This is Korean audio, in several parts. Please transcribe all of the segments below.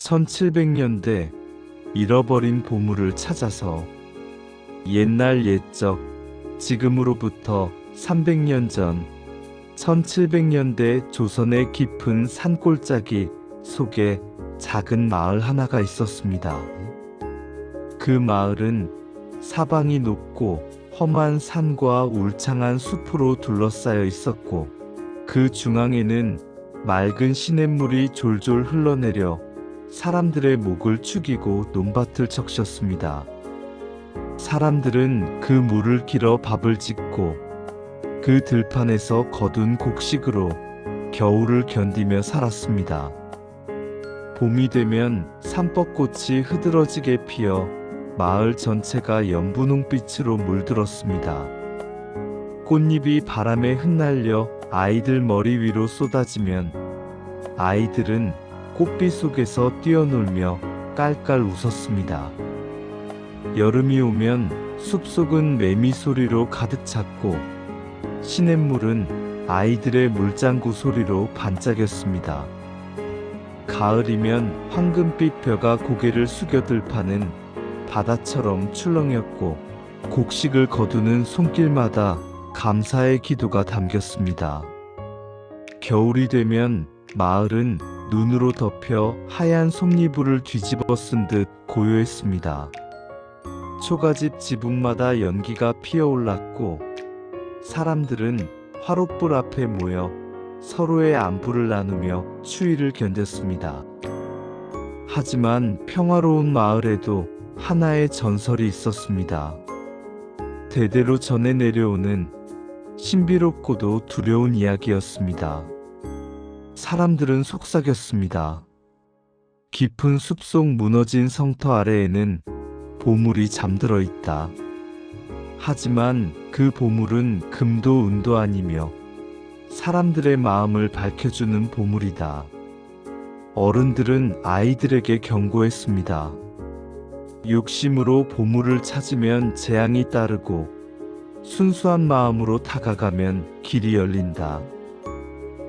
1700년대 잃어버린 보물을 찾아서 옛날 옛적 지금으로부터 300년 전 1700년대 조선의 깊은 산골짜기 속에 작은 마을 하나가 있었습니다. 그 마을은 사방이 높고 험한 산과 울창한 숲으로 둘러싸여 있었고 그 중앙에는 맑은 시냇물이 졸졸 흘러내려 사람들의 목을 축이고 논밭을 적셨습니다. 사람들은 그 물을 길어 밥을 짓고 그 들판에서 거둔 곡식으로 겨울을 견디며 살았습니다. 봄이 되면 삼법꽃이 흐드러지게 피어 마을 전체가 연분홍빛으로 물들었습니다. 꽃잎이 바람에 흩날려 아이들 머리 위로 쏟아지면 아이들은 꽃빛 속에서 뛰어놀며 깔깔 웃었습니다. 여름이 오면 숲속은 매미 소리로 가득 찼고 시냇물은 아이들의 물장구 소리로 반짝였습니다. 가을이면 황금빛 벼가 고개를 숙여 들 파는 바다처럼 출렁였고 곡식을 거두는 손길마다 감사의 기도가 담겼습니다. 겨울이 되면 마을은 눈으로 덮여 하얀 솜니부를 뒤집어 쓴 듯 고요했습니다. 초가집 지붕마다 연기가 피어올랐고 사람들은 화롯불 앞에 모여 서로의 안부를 나누며 추위를 견뎠습니다. 하지만 평화로운 마을에도 하나의 전설이 있었습니다. 대대로 전해 내려오는 신비롭고도 두려운 이야기였습니다. 사람들은 속삭였습니다. 깊은 숲속 무너진 성터 아래에는 보물이 잠들어 있다. 하지만 그 보물은 금도 은도 아니며 사람들의 마음을 밝혀주는 보물이다. 어른들은 아이들에게 경고했습니다. 욕심으로 보물을 찾으면 재앙이 따르고 순수한 마음으로 다가가면 길이 열린다.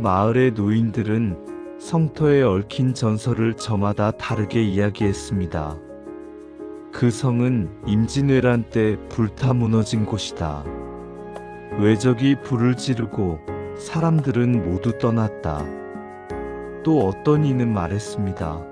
마을의 노인들은 성터에 얽힌 전설을 저마다 다르게 이야기했습니다. 그 성은 임진왜란 때 불타 무너진 곳이다. 외적이 불을 지르고 사람들은 모두 떠났다. 또 어떤 이는 말했습니다.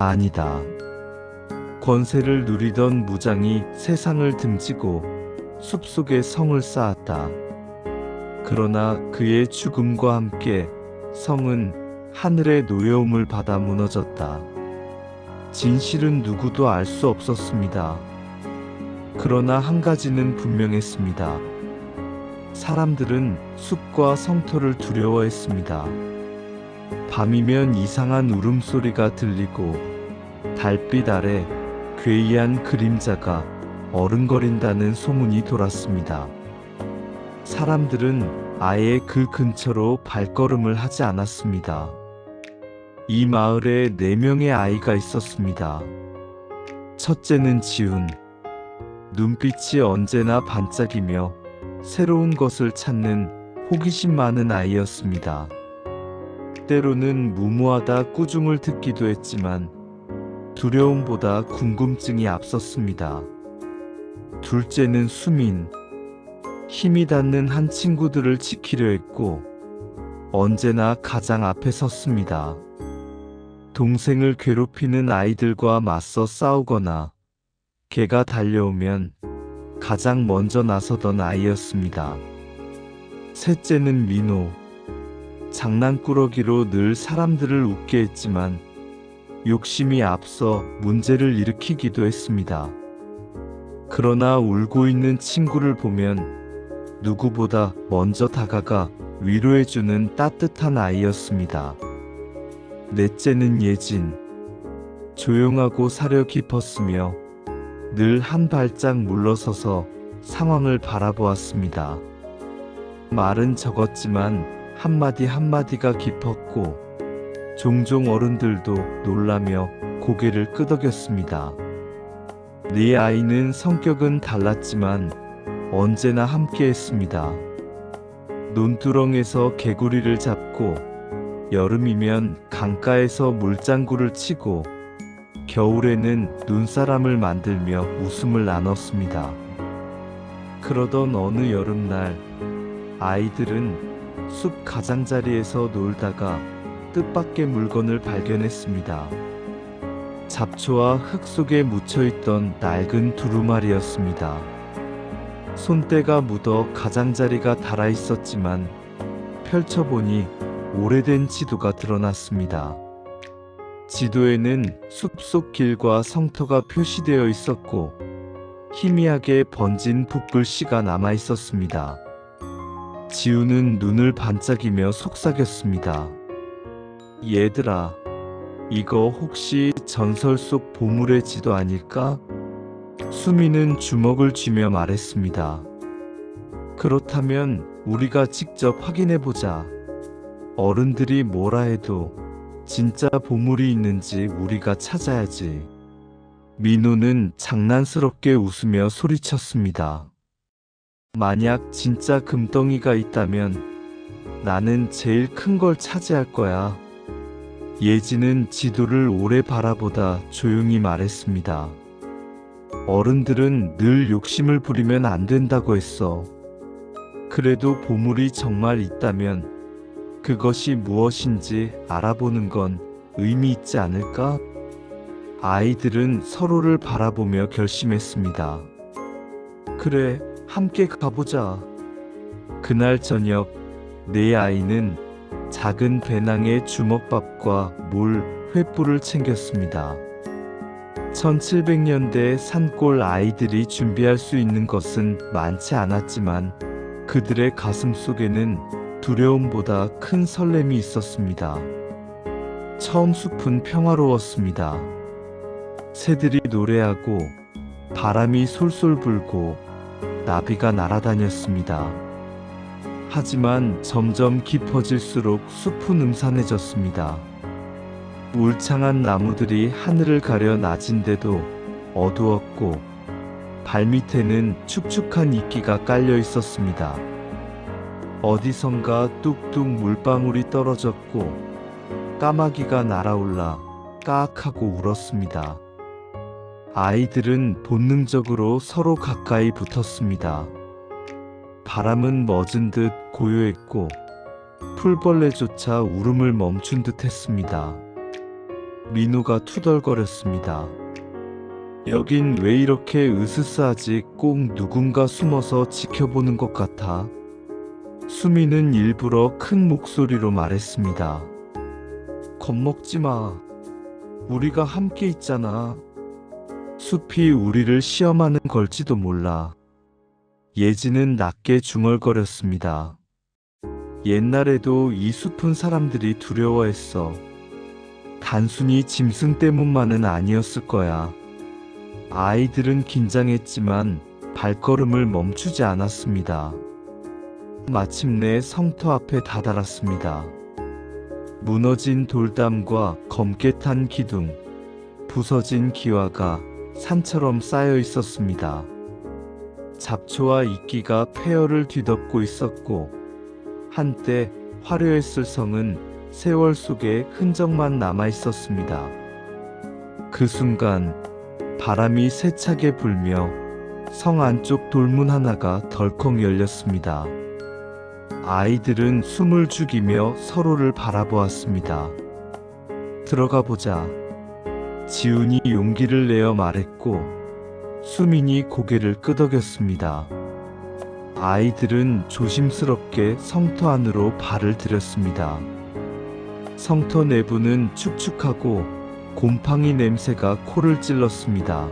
아니다. 권세를 누리던 무장이 세상을 등지고 숲속에 성을 쌓았다. 그러나 그의 죽음과 함께 성은 하늘의 노여움을 받아 무너졌다. 진실은 누구도 알 수 없었습니다. 그러나 한 가지는 분명했습니다. 사람들은 숲과 성터를 두려워했습니다. 밤이면 이상한 울음소리가 들리고 달빛 아래 괴이한 그림자가 어른거린다는 소문이 돌았습니다. 사람들은 아예 그 근처로 발걸음을 하지 않았습니다. 이 마을에 네 명의 아이가 있었습니다. 첫째는 지훈. 눈빛이 언제나 반짝이며 새로운 것을 찾는 호기심 많은 아이였습니다. 때로는 무모하다 꾸중을 듣기도 했지만 두려움보다 궁금증이 앞섰습니다. 둘째는 수민. 힘이 닿는 한 친구들을 지키려 했고 언제나 가장 앞에 섰습니다. 동생을 괴롭히는 아이들과 맞서 싸우거나 개가 달려오면 가장 먼저 나서던 아이였습니다. 셋째는 민호. 장난꾸러기로 늘 사람들을 웃게 했지만 욕심이 앞서 문제를 일으키기도 했습니다. 그러나 울고 있는 친구를 보면 누구보다 먼저 다가가 위로해주는 따뜻한 아이였습니다. 넷째는 예진. 조용하고 사려 깊었으며 늘 한 발짝 물러서서 상황을 바라보았습니다. 말은 적었지만 한마디 한마디가 깊었고 종종 어른들도 놀라며 고개를 끄덕였습니다. 네 아이는 성격은 달랐지만 언제나 함께 했습니다. 논두렁에서 개구리를 잡고 여름이면 강가에서 물장구를 치고 겨울에는 눈사람을 만들며 웃음을 나눴습니다. 그러던 어느 여름날 아이들은 숲 가장자리에서 놀다가 뜻밖의 물건을 발견했습니다. 잡초와 흙 속에 묻혀있던 낡은 두루마리였습니다. 손때가 묻어 가장자리가 닳아 있었지만 펼쳐보니 오래된 지도가 드러났습니다. 지도에는 숲속 길과 성터가 표시되어 있었고 희미하게 번진 붓글씨가 남아 있었습니다. 지우는 눈을 반짝이며 속삭였습니다. 얘들아, 이거 혹시 전설 속 보물의 지도 아닐까? 수미는 주먹을 쥐며 말했습니다. 그렇다면 우리가 직접 확인해 보자. 어른들이 뭐라 해도 진짜 보물이 있는지 우리가 찾아야지. 민호는 장난스럽게 웃으며 소리쳤습니다. 만약 진짜 금덩이가 있다면 나는 제일 큰 걸 차지할 거야. 예지는 지도를 오래 바라보다 조용히 말했습니다. 어른들은 늘 욕심을 부리면 안 된다고 했어. 그래도 보물이 정말 있다면 그것이 무엇인지 알아보는 건 의미 있지 않을까? 아이들은 서로를 바라보며 결심했습니다. 그래, 함께 가보자. 그날 저녁, 네 아이는 작은 배낭에 주먹밥과 물, 횃불을 챙겼습니다. 1700년대 산골 아이들이 준비할 수 있는 것은 많지 않았지만 그들의 가슴 속에는 두려움보다 큰 설렘이 있었습니다. 처음 숲은 평화로웠습니다. 새들이 노래하고 바람이 솔솔 불고 나비가 날아다녔습니다. 하지만 점점 깊어질수록 숲은 음산해졌습니다. 울창한 나무들이 하늘을 가려 낮은데도 어두웠고 발밑에는 축축한 이끼가 깔려 있었습니다. 어디선가 뚝뚝 물방울이 떨어졌고 까마귀가 날아올라 까악하고 울었습니다. 아이들은 본능적으로 서로 가까이 붙었습니다. 바람은 멎은 듯 고요했고 풀벌레조차 울음을 멈춘 듯 했습니다. 민호가 투덜거렸습니다. 여긴 왜 이렇게 으스스하지 꼭 누군가 숨어서 지켜보는 것 같아. 수미는 일부러 큰 목소리로 말했습니다. 겁먹지 마. 우리가 함께 있잖아. 숲이 우리를 시험하는 걸지도 몰라. 예지는 낮게 중얼거렸습니다. 옛날에도 이 숲은 사람들이 두려워했어. 단순히 짐승 때문만은 아니었을 거야. 아이들은 긴장했지만 발걸음을 멈추지 않았습니다. 마침내 성터 앞에 다다랐습니다. 무너진 돌담과 검게 탄 기둥, 부서진 기와가 산처럼 쌓여 있었습니다. 잡초와 이끼가 폐허를 뒤덮고 있었고, 한때 화려했을 성은 세월 속에 흔적만 남아 있었습니다. 그 순간 바람이 세차게 불며 성 안쪽 돌문 하나가 덜컥 열렸습니다. 아이들은 숨을 죽이며 서로를 바라보았습니다. 들어가 보자. 지훈이 용기를 내어 말했고 수민이 고개를 끄덕였습니다. 아이들은 조심스럽게 성터 안으로 발을 들였습니다. 성터 내부는 축축하고 곰팡이 냄새가 코를 찔렀습니다.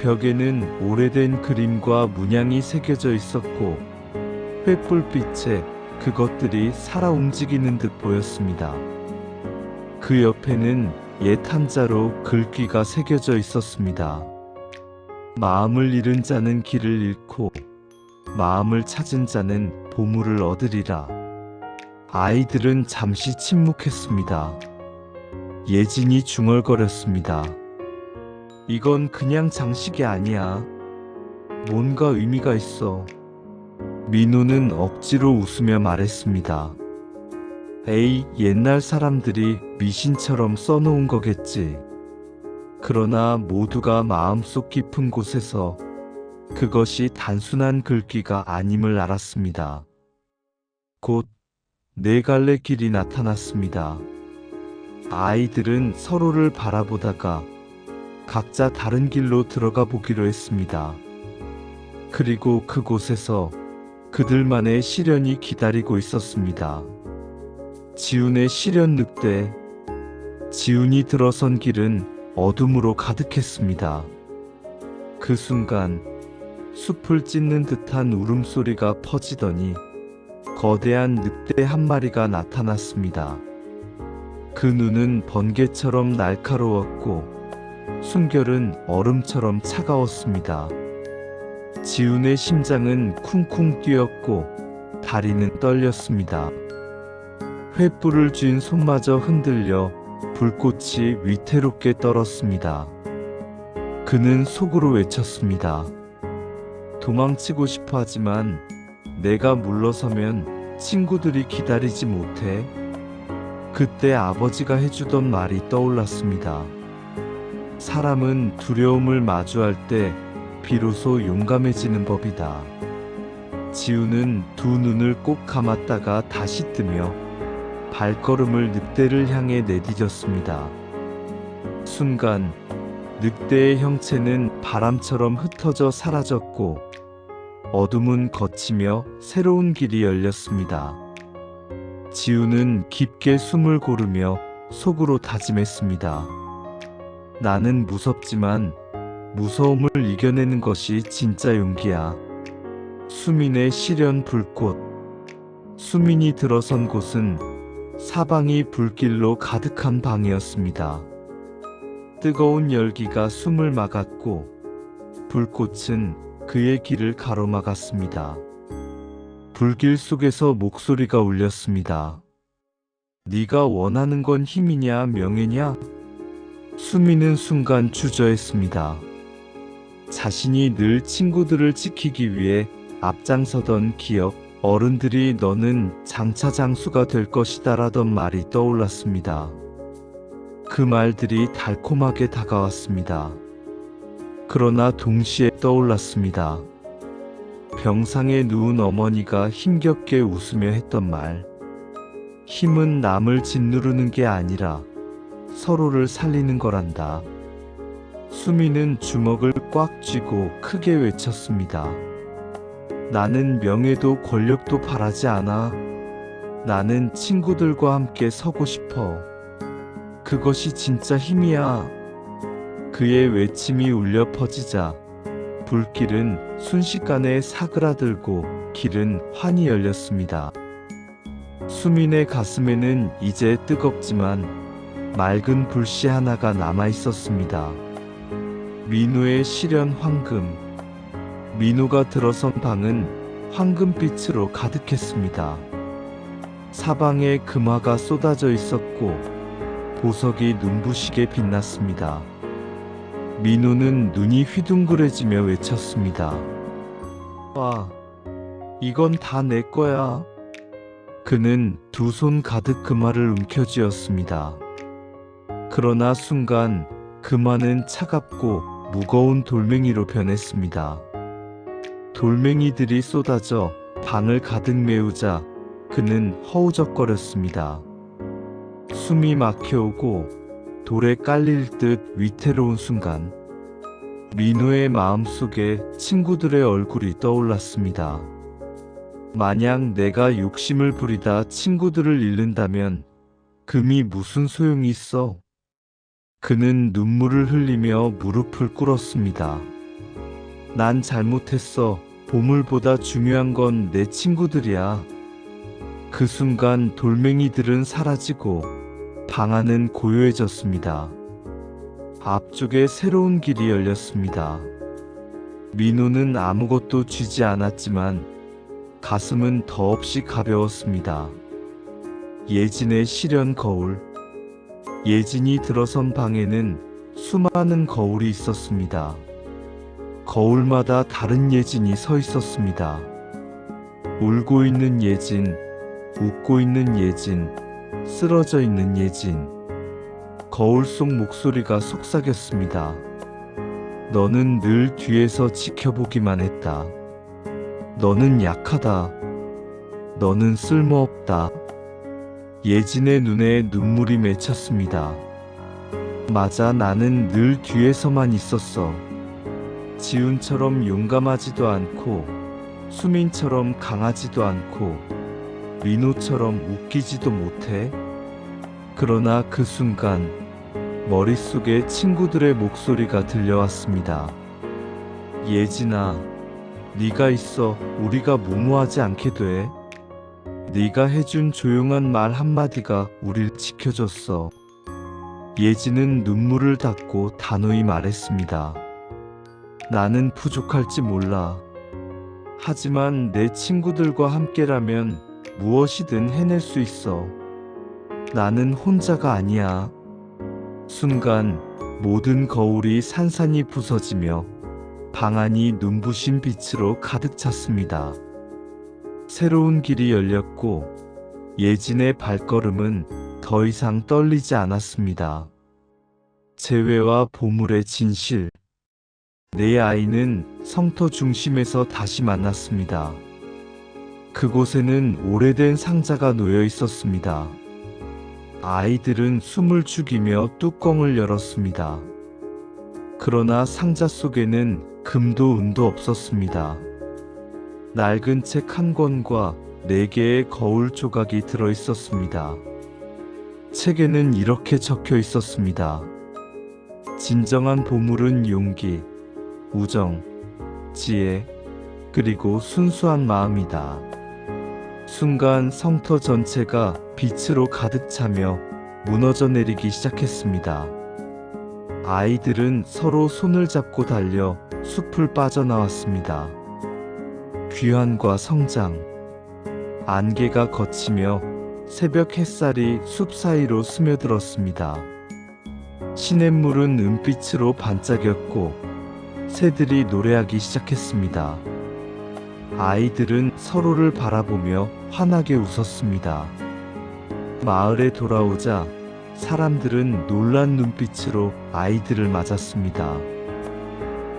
벽에는 오래된 그림과 문양이 새겨져 있었고 횃불빛에 그것들이 살아 움직이는 듯 보였습니다. 그 옆에는 옛 한자로 글귀가 새겨져 있었습니다. 마음을 잃은 자는 길을 잃고 마음을 찾은 자는 보물을 얻으리라. 아이들은 잠시 침묵했습니다. 예진이 중얼거렸습니다. 이건 그냥 장식이 아니야. 뭔가 의미가 있어. 민호는 억지로 웃으며 말했습니다. 에이, 옛날 사람들이 미신처럼 써놓은 거겠지. 그러나 모두가 마음속 깊은 곳에서 그것이 단순한 글귀가 아님을 알았습니다. 곧 네 갈래 길이 나타났습니다. 아이들은 서로를 바라보다가 각자 다른 길로 들어가 보기로 했습니다. 그리고 그곳에서 그들만의 시련이 기다리고 있었습니다. 지훈의 시련 늑대. 지훈이 들어선 길은 어둠으로 가득했습니다. 그 순간 숲을 찢는 듯한 울음소리가 퍼지더니 거대한 늑대 한 마리가 나타났습니다. 그 눈은 번개처럼 날카로웠고 순결은 얼음처럼 차가웠습니다. 지훈의 심장은 쿵쿵 뛰었고 다리는 떨렸습니다. 횃불을 쥔 손마저 흔들려 불꽃이 위태롭게 떨었습니다. 그는 속으로 외쳤습니다. 도망치고 싶어 하지만 내가 물러서면 친구들이 기다리지 못해. 그때 아버지가 해주던 말이 떠올랐습니다. 사람은 두려움을 마주할 때 비로소 용감해지는 법이다. 지우는 두 눈을 꼭 감았다가 다시 뜨며 발걸음을 늑대를 향해 내디뎠습니다. 순간 늑대의 형체는 바람처럼 흩어져 사라졌고 어둠은 걷히며 새로운 길이 열렸습니다. 지우는 깊게 숨을 고르며 속으로 다짐했습니다. 나는 무섭지만 무서움을 이겨내는 것이 진짜 용기야. 수민의 시련 불꽃. 수민이 들어선 곳은 사방이 불길로 가득한 방이었습니다. 뜨거운 열기가 숨을 막았고 불꽃은 그의 길을 가로막았습니다. 불길 속에서 목소리가 울렸습니다. 네가 원하는 건 힘이냐 명예냐? 수미는 순간 주저했습니다. 자신이 늘 친구들을 지키기 위해 앞장서던 기억, 어른들이 너는 장차 장수가 될 것이다 라던 말이 떠올랐습니다. 그 말들이 달콤하게 다가왔습니다. 그러나 동시에 떠올랐습니다. 병상에 누운 어머니가 힘겹게 웃으며 했던 말. 힘은 남을 짓누르는 게 아니라 서로를 살리는 거란다. 수미는 주먹을 꽉 쥐고 크게 외쳤습니다. 나는 명예도 권력도 바라지 않아. 나는 친구들과 함께 서고 싶어. 그것이 진짜 힘이야. 그의 외침이 울려 퍼지자 불길은 순식간에 사그라들고 길은 환히 열렸습니다. 수민의 가슴에는 이제 뜨겁지만 맑은 불씨 하나가 남아 있었습니다. 민우의 시련 황금. 민우가 들어선 방은 황금빛으로 가득했습니다. 사방에 금화가 쏟아져 있었고 보석이 눈부시게 빛났습니다. 민우는 눈이 휘둥그레지며 외쳤습니다. 와, 이건 다 내 거야. 그는 두 손 가득 금화를 움켜쥐었습니다. 그러나 순간 금화는 차갑고 무거운 돌멩이로 변했습니다. 돌멩이들이 쏟아져 방을 가득 메우자 그는 허우적거렸습니다. 숨이 막혀오고 돌에 깔릴 듯 위태로운 순간 민우의 마음속에 친구들의 얼굴이 떠올랐습니다. 만약 내가 욕심을 부리다 친구들을 잃는다면 금이 무슨 소용이 있어? 그는 눈물을 흘리며 무릎을 꿇었습니다. 난 잘못했어. 보물보다 중요한 건 내 친구들이야. 그 순간 돌멩이들은 사라지고 방 안은 고요해졌습니다. 앞쪽에 새로운 길이 열렸습니다. 민호는 아무것도 쥐지 않았지만 가슴은 더없이 가벼웠습니다. 예진의 시련 거울. 예진이 들어선 방에는 수많은 거울이 있었습니다. 거울마다 다른 예진이 서 있었습니다. 울고 있는 예진, 웃고 있는 예진, 쓰러져 있는 예진. 거울 속 목소리가 속삭였습니다. 너는 늘 뒤에서 지켜보기만 했다. 너는 약하다. 너는 쓸모없다. 예진의 눈에 눈물이 맺혔습니다. 맞아, 나는 늘 뒤에서만 있었어. 지훈처럼 용감하지도 않고, 수민처럼 강하지도 않고, 민호처럼 웃기지도 못해. 그러나 그 순간, 머릿속에 친구들의 목소리가 들려왔습니다. 예진아, 네가 있어 우리가 무모하지 않게 돼. 네가 해준 조용한 말 한마디가 우릴 지켜줬어. 예진은 눈물을 닦고 단호히 말했습니다. 나는 부족할지 몰라. 하지만 내 친구들과 함께라면 무엇이든 해낼 수 있어. 나는 혼자가 아니야. 순간 모든 거울이 산산이 부서지며 방 안이 눈부신 빛으로 가득 찼습니다. 새로운 길이 열렸고 예진의 발걸음은 더 이상 떨리지 않았습니다. 재회와 보물의 진실. 내 아이는 성터 중심에서 다시 만났습니다. 그곳에는 오래된 상자가 놓여 있었습니다. 아이들은 숨을 죽이며 뚜껑을 열었습니다. 그러나 상자 속에는 금도 은도 없었습니다. 낡은 책 한 권과 네 개의 거울 조각이 들어 있었습니다. 책에는 이렇게 적혀 있었습니다. 진정한 보물은 용기, 우정, 지혜, 그리고 순수한 마음이다. 순간 성터 전체가 빛으로 가득 차며 무너져 내리기 시작했습니다. 아이들은 서로 손을 잡고 달려 숲을 빠져나왔습니다. 귀환과 성장. 안개가 걷히며 새벽 햇살이 숲 사이로 스며들었습니다. 시냇물은 은빛으로 반짝였고 새들이 노래하기 시작했습니다. 아이들은 서로를 바라보며 환하게 웃었습니다. 마을에 돌아오자 사람들은 놀란 눈빛으로 아이들을 맞았습니다.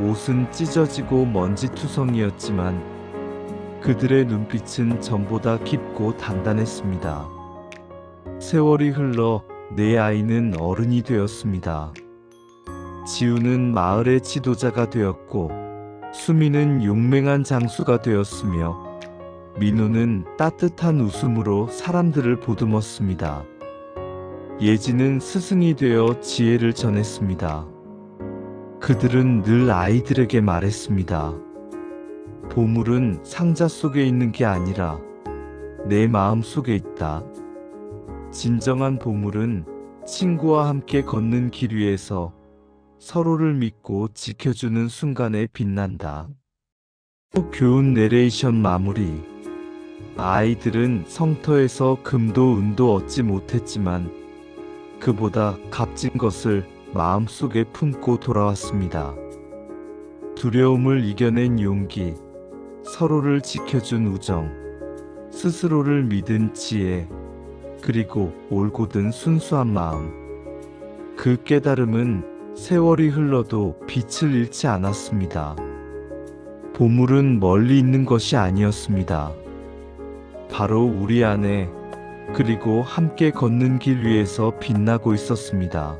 옷은 찢어지고 먼지투성이었지만 그들의 눈빛은 전보다 깊고 단단했습니다. 세월이 흘러 내 아이는 어른이 되었습니다. 지우는 마을의 지도자가 되었고 수미는 용맹한 장수가 되었으며 민호는 따뜻한 웃음으로 사람들을 보듬었습니다. 예지는 스승이 되어 지혜를 전했습니다. 그들은 늘 아이들에게 말했습니다. 보물은 상자 속에 있는 게 아니라 내 마음 속에 있다. 진정한 보물은 친구와 함께 걷는 길 위에서 서로를 믿고 지켜주는 순간에 빛난다. 교훈 내레이션 마무리. 아이들은 성터에서 금도 은도 얻지 못했지만 그보다 값진 것을 마음속에 품고 돌아왔습니다. 두려움을 이겨낸 용기, 서로를 지켜준 우정, 스스로를 믿은 지혜, 그리고 올곧은 순수한 마음. 그 깨달음은 세월이 흘러도 빛을 잃지 않았습니다. 보물은 멀리 있는 것이 아니었습니다. 바로 우리 안에 그리고 함께 걷는 길 위에서 빛나고 있었습니다.